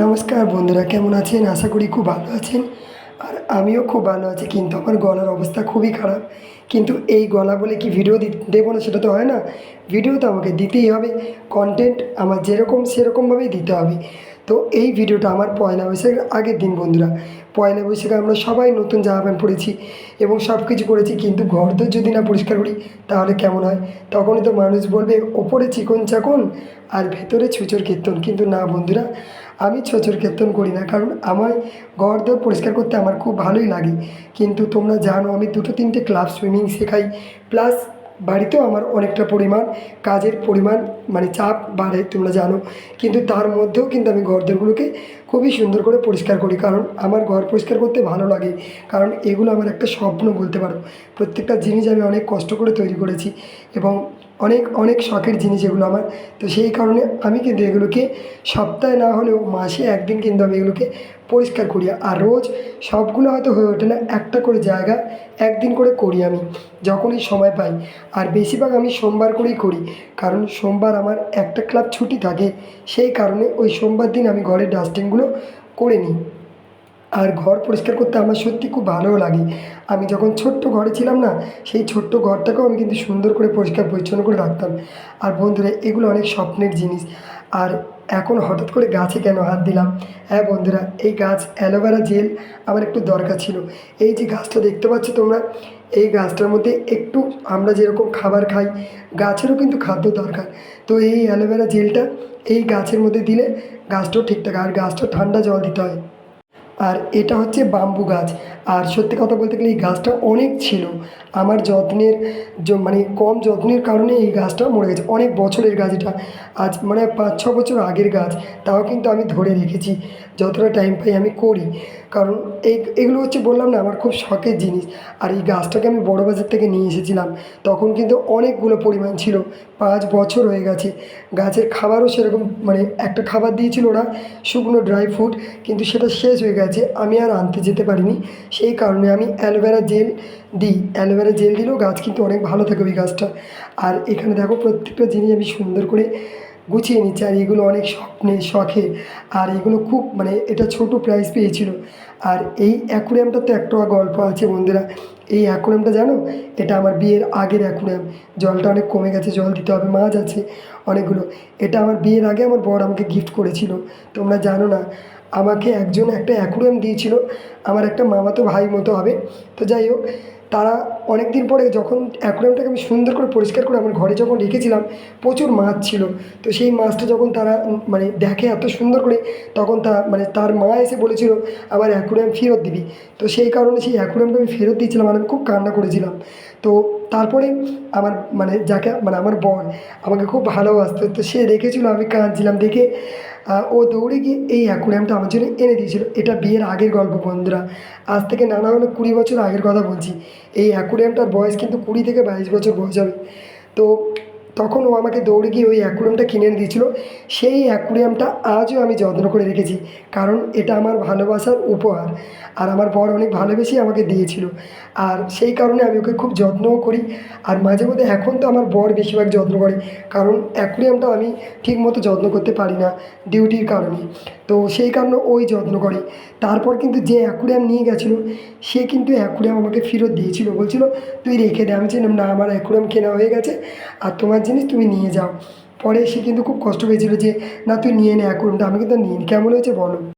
নমস্কার বন্ধুরা, কেমন আছেন? আশা করি খুব ভালো আছেন। আর আমিও খুব ভালো আছি, কিন্তু আমার গলার অবস্থা খুবই খারাপ। কিন্তু এই গলা বলে কি ভিডিও দেবো না, সেটা তো হয় না। ভিডিও তো আমাকে দিতেই হবে কন্টেন্ট আমার যেরকম সেরকমভাবেই দিতে হবে। তো এই ভিডিওটা আমার পয়লা বৈশাখের আগের দিন বন্ধুরা। পয়লা বৈশাখে আমরা সবাই নতুন জামা প্যান্ট পরেছি এবং সব কিছু করেছি, কিন্তু ঘর তো যদি না পরিষ্কার করি, তাহলে কেমন হয়? তখনই তো মানুষ বলবে, ওপরে চিকন চাকন আর ভেতরে ছুচোর কীর্তন। কিন্তু না বন্ধুরা আমি ছচর কীর্তন করি না, কারণ আমার ঘর পরিষ্কার করতে আমার খুব ভালোই লাগে। কিন্তু তোমরা জানো, আমি দুটো তিনটে ক্লাব সুইমিং শেখাই, প্লাস বাড়িতেও আমার অনেকটা পরিমাণ কাজের পরিমাণ মানে চাপ বাড়ে, তোমরা জানো। কিন্তু তার মধ্যেও কিন্তু আমি ঘরদোরগুলোকে খুবই সুন্দর করে পরিষ্কার করি, কারণ আমার ঘর পরিষ্কার করতে ভালো লাগে। কারণ এগুলো আমার একটা স্বপ্ন বলতে পারো। প্রত্যেকটা জিনিস আমি অনেক কষ্ট করে তৈরি করেছি এবং অনেক অনেক শখের জিনিস এগুলো আমার। তো সেই কারণে আমি কিন্তু এগুলোকে সপ্তাহে না হলেও মাসে একদিন কিন্তু আমি এগুলোকে পরিষ্কার করি। আর রোজ সবগুলো হয়তো হয়ে ওঠে না, একটা করে জায়গা একদিন করে করি আমি, যখনই সময় পাই। আর বেশিরভাগ আমি সোমবার করেই করি, কারণ সোমবার আমার একটা ক্লাব ছুটি থাকে, সেই কারণে ওই সোমবার দিন আমি ঘরের ডাস্টিংগুলো করে নিই। আর ঘর পরিষ্কার করতে আমার সত্যি খুব ভালোও লাগে। আমি যখন ছোট্ট ঘরে ছিলাম না, সেই ছোট্ট ঘরটাকেও আমি কিন্তু সুন্দর করে পরিষ্কার পরিচ্ছন্ন করে রাখতাম। আর বন্ধুরা, এগুলো অনেক স্বপ্নের জিনিস। আর এখন হঠাৎ করে গাছে কেন হাত দিলাম? হ্যাঁ বন্ধুরা, এই গাছ অ্যালোভেরা জেল আমার একটু দরকার ছিল। এই যে গাছটা দেখতে পাচ্ছ তোমরা, এই গাছটার মধ্যে একটু আমরা যেরকম খাবার খাই, গাছেরও কিন্তু খাদ্য দরকার। তো এই অ্যালোভেরা জেলটা এই গাছের মধ্যে দিলে গাছটাও ঠিক থাকে আর গাছটা ঠান্ডা জল দিতে হয়। আর এটা হচ্ছে বাম্বু গাছ। আর সত্যি কথা বলতে গেলে এই গাছটা অনেক ছিল। আমার যত্নের মানে কম যত্নের কারণে এই গাছটা মরে গেছে। অনেক বছরের গাছ এটা। আজ মানে পাঁচ, ছ বছর আগের গাছ। তাও কিন্তু আমি ধরে রেখেছি। যতটা টাইম পাই আমি করি। কারণ এই, এগুলো হচ্ছে বললাম না, আমার খুব শখের জিনিস। আর এই গাছটাকে আমি বড় বাজার থেকে নিয়ে এসেছিলাম। তখন কিন্তু অনেকগুলো পরিমাণ ছিল। পাঁচ বছর হয়ে গেছে। গাছের খাবারও সেরকম মানে একটা খাবার দিয়েছিল ওরা, শুকনো ড্রাই ফ্রুট কিন্তু সেটা শেষ হয়ে গেছে। আমি আর আনতে যেতে পারিনি। সেই কারণে আমি অ্যালোভেরা জেল দিই। অ্যালোভেরা জেল দিলেও গাছ কিন্তু অনেক ভালো থাকে ওই গাছটা। আর এখানে দেখো প্রত্যেকটা জিনিস আমি সুন্দর করে গুছিয়ে নিচ্ছি। আর এগুলো অনেক স্বপ্নের শখে। আর এগুলো খুব মানে এটা ছোট প্রাইস পেয়েছিল। আর এই অ্যাকুরিয়ামটাতে একটা গল্প আছে বন্ধুরা। এই অ্যাকুরিয়ামটা জানো? এটা আমার বিয়ের আগের অ্যাকুরিয়াম জলটা অনেক কমে গেছে, জল দিতে হবে, মাছ আছে অনেকগুলো। এটা আমার বিয়ের আগে আমার বর আমাকে গিফট করেছিল। তোমরা জানো না আমাকে একজন একটা অ্যাকুরিয়াম দিয়েছিল, আমার একটা মামাতো ভাই মতো হবে। তো যাই হোক, তারা অনেক দিন পরে যখন অ্যাকুরিয়ামটাকে আমি সুন্দর করে পরিষ্কার করে আমার ঘরে যখন রেখেছিলাম, প্রচুর মাছ ছিল। তো সেই মাছটা যখন তারা মানে দেখে এত সুন্দর করে, তখন তা মানে তার মা এসে বলেছিল আবার অ্যাকুরিয়াম ফেরত দিবি। তো সেই কারণে সেই অ্যাকুরিয়ামটা আমি ফেরত দিয়েছিলাম আর আমি খুব কান্না করেছিলাম। তো তারপরে আমার মানে যাকে মানে আমার বর আমাকে খুব ভালোবাসতো। তো সে রেখেছিল, আমি কাঁদছিলাম। দেখে ও দৌড়ে গিয়ে এই অ্যাকুরিয়ামটা আমার জন্য এনে দিয়েছিল। এটা বিয়ের আগের গল্প বন্ধুরা। আজ থেকে নানা হলে কুড়ি বছর আগের কথা বলছি। এই অ্যাকুরিয়ামটার বয়স কিন্তু কুড়ি থেকে বাইশ বছর বয়স হবে। তো তখন ও আমাকে দৌড়ে গিয়ে ওই অ্যাকুরিয়ামটা কিনে এনে দিয়েছিল। সেই অ্যাকুরিয়ামটা আজও আমি যত্ন করে রেখেছি, কারণ এটা আমার ভালোবাসার উপহার আর আমার বর অনেক ভালোবেসেই আমাকে দিয়েছিল। আর সেই কারণে আমি ওকে খুব যত্নও করি আর মাঝে মধ্যে এখন তো আমার বর বেশিরভাগ যত্ন করে, কারণ অ্যাকুরিয়ামটা আমি ঠিকমতো যত্ন করতে পারি না ডিউটির কারণে। তো সেই কারণে ওই যত্ন করে। তারপর কিন্তু যে অ্যাকুরিয়াম নিয়ে গেছিল, সে কিন্তু অ্যাকুরিয়াম আমাকে ফেরত দিয়েছিল। বলছিল, তুই রেখে দে। আমি ছিলাম না, আমার অ্যাকুরিয়াম কেনা হয়ে গেছে আর তোমার জিনিস তুমি নিয়ে যাও। পরে সে কিন্তু খুব কষ্ট পেয়েছিলো যে, না, তুই নিয়ে নে অ্যাকুরিয়ামটা। আমি কিন্তু নিন কেমন হয়েছে বলো?